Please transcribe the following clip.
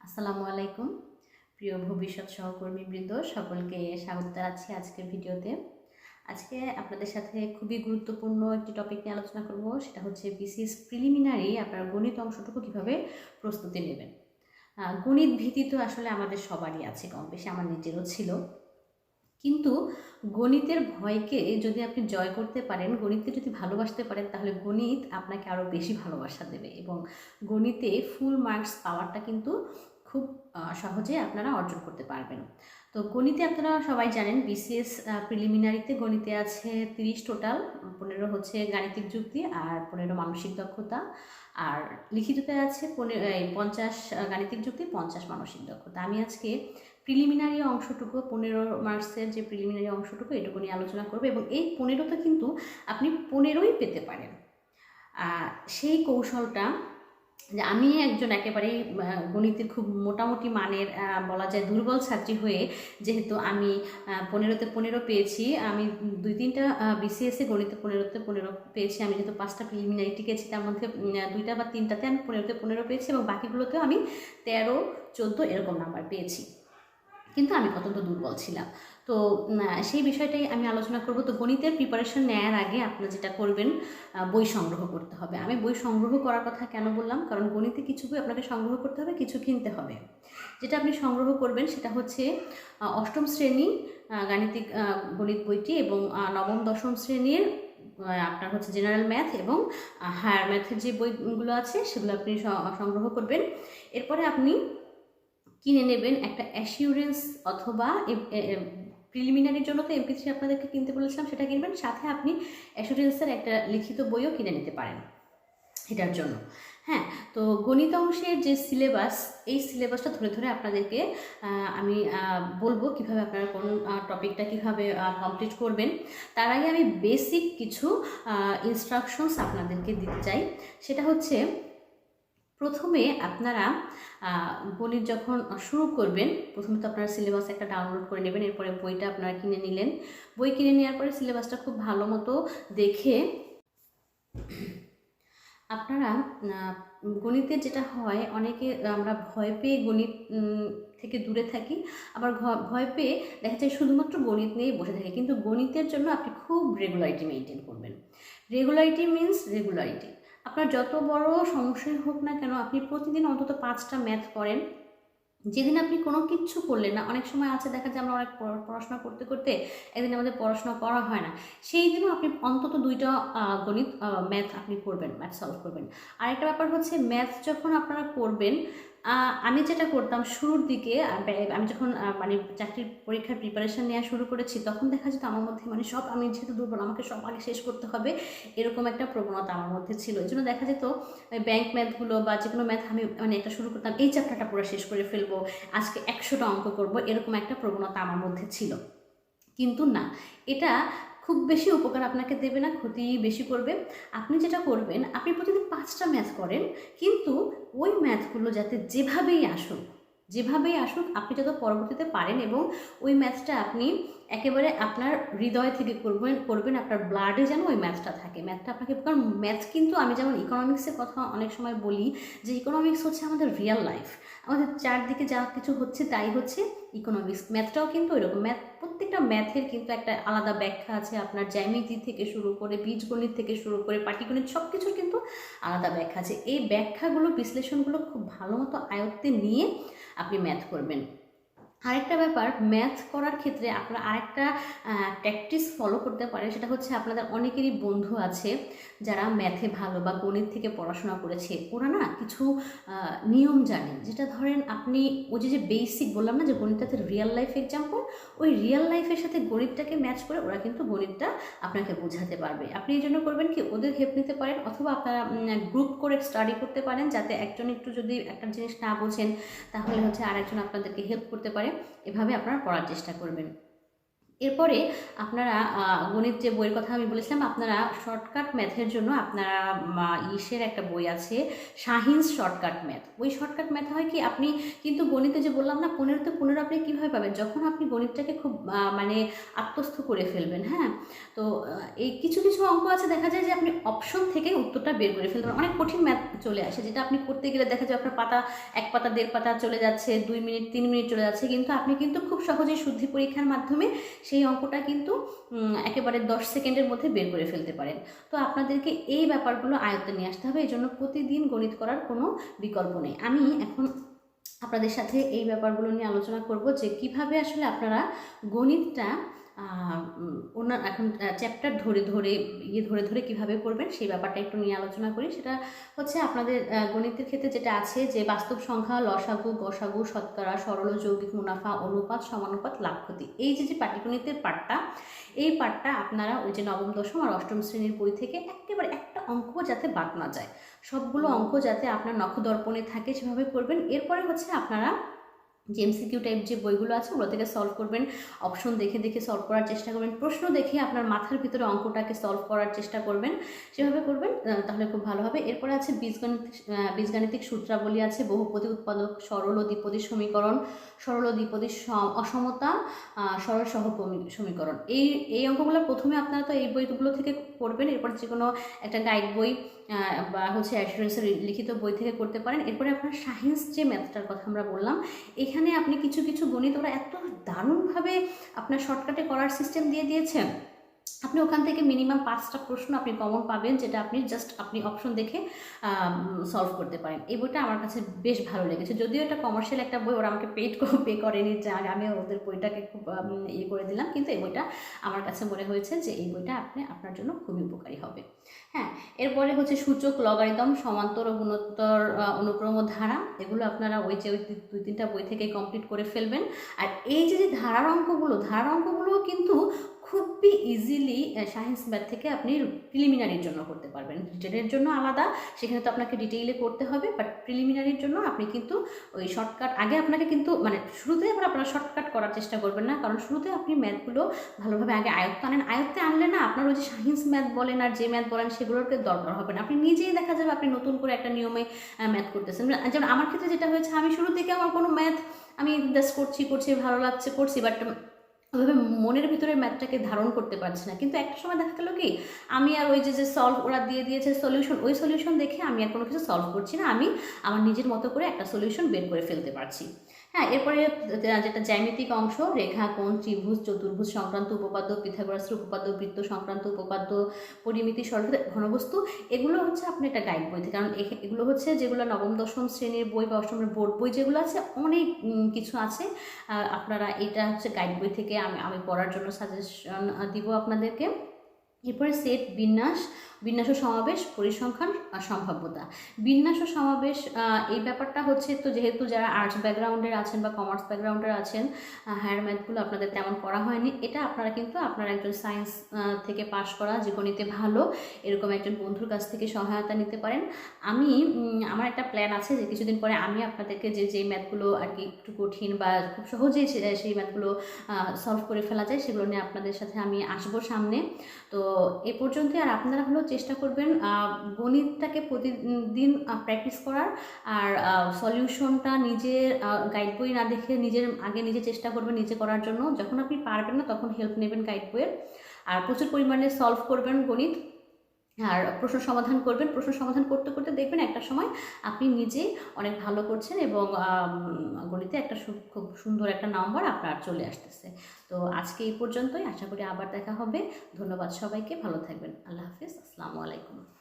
আসসালামু আলাইকুম। প্রিয় ভবিষ্যৎ সহকর্মীবৃন্দ, সকলকে স্বাগত জানাচ্ছি আজকের ভিডিওতে। আজকে আপনাদের সাথে খুবই গুরুত্বপূর্ণ একটি টপিক নিয়ে আলোচনা করব, সেটা হচ্ছে বিসিএস প্রিলিমিনারি আপনার গণিত অংশটুকু কীভাবে প্রস্তুতি নেবেন। গণিত ভীতি তো আসলে আমাদের সবারই আছে কম বেশি আমার নিজেরও ছিল। কিন্তু গণিতের ভয়কে যদি আপনি জয় করতে পারেন, গণিতকে যদি ভালোবাসতে পারেন, তাহলে গণিত আপনাকে আরও বেশি ভালোবাসা দেবে এবং গণিতে ফুল মার্কস পাওয়ারটা কিন্তু খুব সহজে আপনারা অর্জন করতে পারবেন। তো গণিতে আপনারা সবাই জানেন বিসিএস প্রিলিমিনারিতে গণিতে আছে তিরিশ টোটাল পনেরো হচ্ছে গাণিতিক যুক্তি আর পনেরো মানসিক দক্ষতা। আর লিখিততে আছে পনেরো পঞ্চাশ গাণিতিক যুক্তি, পঞ্চাশ মানসিক দক্ষতা। আমি আজকে প্রিলিমিনারি অংশটুকু, পনেরো মার্কসের যে প্রিলিমিনারি অংশটুকু, এটুকু নিয়ে আলোচনা করবে এবং এই পনেরোতে কিন্তু আপনি পনেরোই পেতে পারেন। সেই কৌশলটা যে আমি একজন একেবারে গণিতের খুব মোটামুটি মানের বলা যায় দুর্বল ছাত্রী হয়ে যেহেতু আমি পনেরোতে পনেরো পেয়েছি, আমি দুই তিনটা বিসিএসে গণিতে পনেরোতে পনেরো পেয়েছি, আমি যেহেতু পাঁচটা প্রিলিমিনারি টিকেছি, তার মধ্যে দুইটা বা তিনটাতে আমি পনেরোতে পনেরো পেয়েছি এবং বাকিগুলোতেও আমি তেরো, চোদ্দ এরকম নাম্বার পেয়েছি। কিন্তু আমি অত্যন্ত দুর্বল ছিলাম। তো সেই বিষয়টাই আমি আলোচনা করব। তো গণিতের প্রিপারেশন নেওয়ার আগে আপনারা যেটা করবেন বই সংগ্রহ করতে হবে। আমি বই সংগ্রহ করার কথা কেন বললাম? কারণ গণিতে কিছু বই আপনাকে সংগ্রহ করতে হবে, কিছু কিনতে হবে। যেটা আপনি সংগ্রহ করবেন সেটা হচ্ছে অষ্টম শ্রেণি গাণিতিক গণিত বইটি এবং নবম, দশম শ্রেণির আপনার হচ্ছে জেনারেল ম্যাথ এবং হায়ার ম্যাথের যে বইগুলো আছে সেগুলো আপনি সংগ্রহ করবেন। এরপরে আপনি কিনে নেবেন একটা অ্যাসিউরেন্স অথবা প্রিলিমিনারির জন্য তো এমপি থ্রি আপনাদেরকে কিনতে বলেছিলাম, সেটা কিনবেন। সাথে আপনি অ্যাসিউরেন্সের একটা লিখিত বইও কিনে নিতে পারেন এটার জন্য। হ্যাঁ তো গণিত অংশের যে সিলেবাস এই সিলেবাসটা ধরে ধরে আপনাদেরকে আমি বলব কীভাবে আপনারা কোন টপিকটা কীভাবে কমপ্লিট করবেন। তার আগে আমি বেসিক কিছু ইনস্ট্রাকশনস আপনাদেরকে দিতে চাই। সেটা হচ্ছে প্রথমে আপনারা গণিত যখন শুরু করবেন, প্রথমে তো আপনারা সিলেবাস একটা ডাউনলোড করে নেবেন, এরপরে বইটা আপনারা কিনে নিলেন। বই কিনে নেওয়ার পরে সিলেবাসটা খুব ভালো মতো দেখে আপনারা গণিতের যেটা হয়, অনেকে আমরা ভয় পেয়ে গণিত থেকে দূরে থাকি, আবার ভয় পেয়ে দেখা যায় শুধুমাত্র গণিত নিয়েই বসে থাকি। কিন্তু গণিতের জন্য আপনি খুব রেগুলারিটি মেনটেন করবেন। রেগুলারিটি মিন্স রেগুলারিটি আপনার যত বড় সমস্যাই হোক না কেন, আপনি প্রতিদিন অন্তত পাঁচটা ম্যাথ করেন যেদিন আপনি কোনো কিচ্ছু করলেন না, অনেক সময় আছে দেখা যায় আমরা অনেক পড়া- পড়াশোনা করতে করতে একদিন আমাদের পড়াশোনা করা হয় না। সেই দিনও আপনি অন্তত দুইটা গণিত ম্যাথ আপনি করবেন ম্যাথ সলভ করবেন। আর একটা ব্যাপার হচ্ছে ম্যাথ যখন আপনারা করবেন আমি যেটা করতাম শুরুর দিকে আমি যখন মানে চাকরির পরীক্ষার প্রিপারেশন নেওয়া শুরু করেছি, তখন দেখা যেত আমার মধ্যে মানে সব, আমি যেহেতু দুর্বল, আমাকে সব আগে শেষ করতে হবে, এরকম একটা প্রবণতা আমার মধ্যে ছিল। এই জন্য দেখা যেত ব্যাংক ম্যাথগুলো বা যে কোনো ম্যাথ আমি মানে একটা শুরু করতাম, এই চ্যাপ্টারটা পুরো শেষ করে ফেলব, আজকে একশোটা অঙ্ক করব, এরকম একটা প্রবণতা আমার মধ্যে ছিল। কিন্তু না, এটা খুব বেশি উপকার আপনাকে দেবে না, ক্ষতি বেশি করবে। আপনি যেটা করবেন, আপনি প্রতিদিন পাঁচটা ম্যাথ করেন, কিন্তু ওই ম্যাথগুলো যাতে যেভাবেই আসুক যেভাবেই আসুক, আপনি যত পরবর্তীতে পারেন এবং ওই ম্যাথটা আপনি একেবারে আপনার হৃদয় থেকে করবেন করবেন, আপনার ব্লাডে যেন ওই ম্যাথটা থাকে। ম্যাথটা আপনাকে কারণ ম্যাথ কিন্তু আমি যেমন ইকোনমিক্সের কথা অনেক সময় বলি, যে ইকোনমিক্স হচ্ছে আমাদের রিয়েল লাইফ আমাদের চারদিকে যা কিছু হচ্ছে, তাই হচ্ছে ইকোনমিক্স ম্যাথটাও কিন্তু ওইরকম ম্যাথ প্রত্যেকটা ম্যাথের কিন্তু একটা আলাদা ব্যাখ্যা আছে। আপনার জ্যামিতি থেকে শুরু করে বীজগণিত থেকে শুরু করে পাটিগণিত সব কিছুর কিন্তু আলাদা ব্যাখ্যা আছে। এই ব্যাখ্যাগুলো, বিশ্লেষণগুলো খুব ভালো মতো আয়ত্তে নিয়ে আপনি ম্যাথ করবেন। আরেকটা ব্যাপার ম্যাথ করার ক্ষেত্রে আপনারা আরেকটা প্র্যাকটিস ফলো করতে পারেন। সেটা হচ্ছে আপনাদের অনেকেরই বন্ধু আছে যারা ম্যাথে ভালো বা গণিত থেকে পড়াশোনা করেছে। ওরা না কিছু নিয়ম জানে। যেটা ধরেন আপনি ওই যে বেসিক বললাম না যে গণিতটাতে রিয়েল লাইফ এক্সাম্পল ওই রিয়েল লাইফের সাথে গণিতটাকে ম্যাচ করে ওরা কিন্তু গণিতটা আপনাকে বোঝাতে পারবে। আপনি এই জন্য করবেন কি, ওদের হেল্প নিতে পারেন অথবা আপনারা গ্রুপ করে স্টাডি করতে পারেন যাতে একজন একটু যদি একটা জিনিস না বোঝেন, তাহলে হচ্ছে আরেকজন আপনাদেরকে হেল্প করতে পারে। এভাবে আপনারা পড়ার চেষ্টা করবেন। এরপরে আপনারা গণিত যে বইয়ের কথা আমি বলেছিলাম, আপনারা শর্টকাট ম্যাথের জন্য আপনারা ইসের একটা বই আছে শাহিনস শর্টকাট ম্যাথ ওই শর্টকাট ম্যাথ হয় কি, আপনি কিন্তু গণিতে যে বললাম না, পনেরোতে পনেরো আপনি কীভাবে পাবেন? যখন আপনি গণিতটাকে খুব মানে আত্মস্থ করে ফেলবেন হ্যাঁ? তো এই কিছু কিছু অঙ্ক আছে, দেখা যায় যে আপনি অপশন থেকে উত্তরটা বের করে ফেলতে পারেন। অনেক কঠিন ম্যাথ চলে আসে। যেটা আপনি করতে গেলে দেখা যায় আপনার পাতা এক পাতা, দেড় পাতা চলে যাচ্ছে, দুই মিনিট, তিন মিনিট চলে যাচ্ছে। কিন্তু আপনি কিন্তু খুব সহজেই শুদ্ধি পরীক্ষার মাধ্যমে সেই অঙ্কটা কিন্তু একেবারে দশ সেকেন্ডের মধ্যে বের করে ফেলতে পারেন। তো আপনাদেরকে এই ব্যাপারগুলো আয়ত্তে নিয়ে আসতে হবে। এই জন্য প্রতিদিন গণিত করার কোনো বিকল্প নেই। আমি এখন আপনাদের সাথে এই ব্যাপারগুলো নিয়ে আলোচনা করব যে কীভাবে আসলে আপনারা গণিতটা ওনার এখন চ্যাপ্টার ধরে ধরে ইয়ে ধরে ধরে কীভাবে করবেন সেই ব্যাপারটা একটু নিয়ে আলোচনা করি। সেটা হচ্ছে আপনাদের গণিতের ক্ষেত্রে যেটা আছে যে বাস্তব সংখ্যা, লসাগু, গসাগু, শতকরা, সরল যৌগিক মুনাফা, অনুপাত, সমানুপাত লাভ ক্ষতি এই যে যে পাটিগণিতের পাঠটা, এই পাঠটা আপনারা ওই যে নবম, দশম আর অষ্টম শ্রেণির বই থেকে একেবারে একটা অঙ্ক যাতে বাদ না যায়। সবগুলো অঙ্ক যাতে আপনার নখদর্পণে থাকে সেভাবে করবেন। এরপরে হচ্ছে আপনারা যে এমসিকিউ টাইপ যে বইগুলো আছে, ওগুলো থেকে সলভ করবেন। অপশন দেখে দেখে সলভ করার চেষ্টা করবেন। প্রশ্ন দেখে আপনার মাথার ভিতরে অঙ্কটাকে সলভ করার চেষ্টা করবেন। সেভাবে করবেন তাহলে খুব ভালো হবে। এরপরে আছে বীজগণিত বীজগাণিতিক সূত্রাবলী আছে। বহুপদী উৎপাদক সরল ও দ্বিপদী সমীকরণ, সরল ও দ্বিপদী সম- অসমতা সরল সহক্রমিক সমীকরণ। এই এই অঙ্কগুলো প্রথমে আপনারা তো এই বইগুলো থেকে করবেন এরপর যে কোনো একটা গাইড বই বা হচ্ছে অ্যাসুরেন্সের লিখিত বই থেকে করতে পারেন। এরপরে আপনার সায়েন্স যে ম্যাথটার কথা আমরা বললাম, এখানে আপনি কিছু কিছু গণিত ওরা এত দারুণভাবে আপনার শর্টকাটে করার সিস্টেম দিয়ে দিয়েছেন আপনি ওখান থেকে মিনিমাম পাঁচটা প্রশ্ন আপনি কমন পাবেন, যেটা আপনি জাস্ট আপনি অপশন দেখে সলভ করতে পারেন। এই বইটা আমার কাছে বেশ ভালো লেগেছে। যদিও এটা কমার্শিয়াল একটা বই, ওরা আমাকে পেড পে করেনি, যে আমি ওদের বইটাকে খুব ইয়ে করে দিলাম, কিন্তু এই বইটা আমার কাছে মনে হয়েছে যে এই বইটা আপনি, আপনার জন্য খুবই উপকারী হবে। হ্যাঁ এরপরে হচ্ছে সূচক লগারিদম, সমান্তর গুণোত্তর অনুক্রম ধারা, এগুলো আপনারা ওই যে ওই দুই, তিনটা বই থেকে কমপ্লিট করে ফেলবেন। আর এই যে ধারার অঙ্কগুলো, ধারার অঙ্কগুলোও কিন্তু খুবই ইজিলি সায়েন্স ম্যাথ থেকে আপনি প্রিলিমিনারির জন্য করতে পারবেন। রিটেনের জন্য আলাদা, সেখানে তো আপনাকে ডিটেইলে করতে হবে বাট প্রিলিমিনারির জন্য আপনি কিন্তু ওই শর্টকাট আগে আপনাকে কিন্তু মানে শুরুতে আবার আপনারা শর্টকাট করার চেষ্টা করবেন না, কারণ শুরুতে আপনি ম্যাথগুলো ভালোভাবে আগে আয়ত্ত আনেন। আয়ত্তে আনলে না আপনার ওই যে সায়েন্স ম্যাথ বলেন আর যে ম্যাথ বলেন সেগুলোকে দরকার হবে না। আপনি নিজেই দেখা যাবে আপনি নতুন করে একটা নিয়মে ম্যাথ করতেছেন। যেমন আমার ক্ষেত্রে যেটা হয়েছে, আমি শুরু থেকে আমার কোনো ম্যাথ আমি জাস্ট করছি করছি, ভালো লাগছে, করছি বাট ওইভাবে মনের ভিতরে ম্যাথটাকে ধারণ করতে পারছি না। কিন্তু একটা সময় দেখা গেল কি, আমি আর ওই যে যে সলভ ওরা দিয়ে দিয়েছে সলিউশন ওই সলিউশন দেখে আমি আর কোনো কিছু সলভ করছি না। আমি আমার নিজের মতো করে একটা সলিউশন বের করে ফেলতে পারছি। হ্যাঁ এরপরে যেটা জ্যামিতিক অংশ, রেখা, কোণ, ত্রিভুজ, চতুর্ভুজ সংক্রান্ত উপপাদ্য, পিথাগোরাসের উপপাদ্য, বৃত্ত সংক্রান্ত উপপাদ্য, পরিমিতি সরল ঘনবস্তু, এগুলো হচ্ছে আপনি একটা গাইড বই থেকে। কারণ এগুলো হচ্ছে যেগুলো নবম, দশম শ্রেণির বই বা অষ্টমের বোর্ড বই যেগুলো আছে, অনেক কিছু আছে। আপনারা এটা হচ্ছে গাইড বই থেকে আমি আমি পড়ার জন্য সাজেশন দিব আপনাদেরকে। এরপরে সেট বিন্যাস বিন্যাস ও সমাবেশ, পরিসংখ্যান, আর সম্ভাব্যতা। বিন্যাস ও সমাবেশ এই ব্যাপারটা হচ্ছে তো যেহেতু যারা আর্টস ব্যাকগ্রাউন্ডের আছেন বা কমার্স ব্যাকগ্রাউন্ডের আছেন হায়ার ম্যাথগুলো আপনাদের তেমন করা হয়নি, এটা আপনারা কিন্তু আপনার একজন সায়েন্স থেকে পাশ করা গণিতে ভালো, এরকম একজন বন্ধুর কাছ থেকে সহায়তা নিতে পারেন। আমি আমার একটা প্ল্যান আছে যে কিছুদিন পরে আমি আপনাদেরকে যে যে ম্যাথগুলো আর কি একটু কঠিন বা খুব সহজেই সেই ম্যাথগুলো সলভ করে ফেলা যায়, সেগুলো নিয়ে আপনাদের সাথে আমি আসব সামনে। তো এ পর্যন্তই, আর আপনারা হলেও চেষ্টা করবেন গণিতটাকে প্রতিদিন প্র্যাকটিস করার, আর সলিউশনটা নিজের গাইড বই না দেখে নিজের, আগে নিজে চেষ্টা করবেন নিজে করার জন্য। যখন আপনি পারবেন না, তখন হেল্প নেবেন গাইড বইয়ের। আর প্রচুর পরিমাণে সলভ করবেন গণিত। আর প্রশ্ন সমাধান করবেন। প্রশ্ন সমাধান করতে করতে দেখবেন একটা সময় আপনি নিজেই অনেক ভালো করছেন এবং গণিতে একটা খুব সুন্দর একটা নম্বর আপনার চলে আসতেছে। তো আজকে এই পর্যন্তই। আশা করি আবার দেখা হবে। ধন্যবাদ সবাইকে। ভালো থাকবেন। আল্লাহ হাফিজ। আসসালামু আলাইকুম।